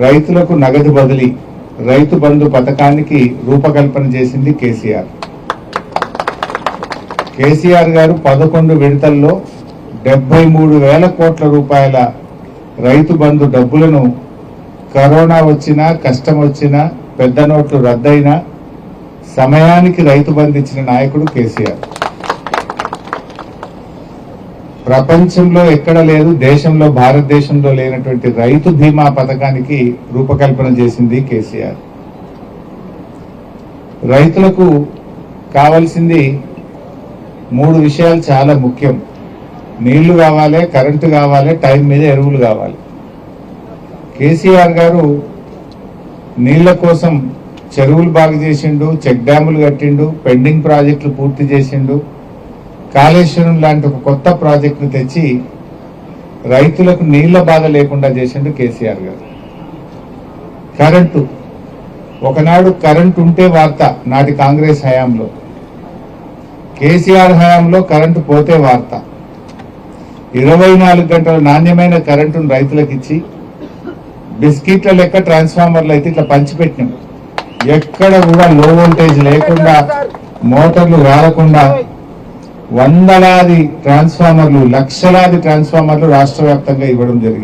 రైతులకు నగదు బదిలీ రైతు బంధు పథకానికి రూపకల్పన చేసింది కేసీఆర్. కేసీఆర్ గారు పదకొండు విడతల్లో డెబ్బై మూడు వేల కోట్ల రూపాయల రైతు బంధు డబ్బులను కరోనా వచ్చినా కష్టం వచ్చినా పెద్ద నోట్లు రద్దయినా సమయానికి రైతు బంధు ఇచ్చిన నాయకుడు కేసీఆర్. ప్రపంచంలో ఎక్కడ లేదు దేశంలో భారతదేశంలో లేనటువంటి రైతు బీమా పథకానికి రూపకల్పన చేసింది కేసీఆర్. రైతులకు కావాల్సింది మూడు విషయాలు చాలా ముఖ్యం. నీళ్ళు కావాలి కరెంటు కావాలి టైం మీద ఎరువులు కావాలి. కేసీఆర్ గారు నీళ్ళ కోసం చెరువులు బాగు చేసిండు చెక్ డ్యాములు కట్టిండు పెండింగ్ ప్రాజెక్టులు పూర్తి చేసిండు. కాళేశ్వరం లాంటి ఒక కొత్త ప్రాజెక్టును తెచ్చి రైతులకు నీళ్ళ బాధ లేకుండా చేసిండు కేసీఆర్ గారు. కరెంటు. ఒకనాడు కరెంటు ఉంటే వార్త నాటి కాంగ్రెస్ హయాంలో. కేసీఆర్ హయాంలో కరెంటు పోతే వార్త. ఇరవై నాలుగు గంటల నాణ్యమైన కరెంటును రైతులకు ఇచ్చి బిస్కెట్ల లెక్క ట్రాన్స్ఫార్మర్లు అయితే ఇట్లా పంచిపెట్టినాం. ఎక్కడ కూడా లో వోల్టేజ్ లేకుండా మోటార్లు వాడకుండా వందలాది ట్రాన్స్ఫార్మర్లు లక్షలాది ట్రాన్స్ఫార్మర్లు రాష్ట్ర వ్యాప్తంగా ఇవ్వడం జరిగింది.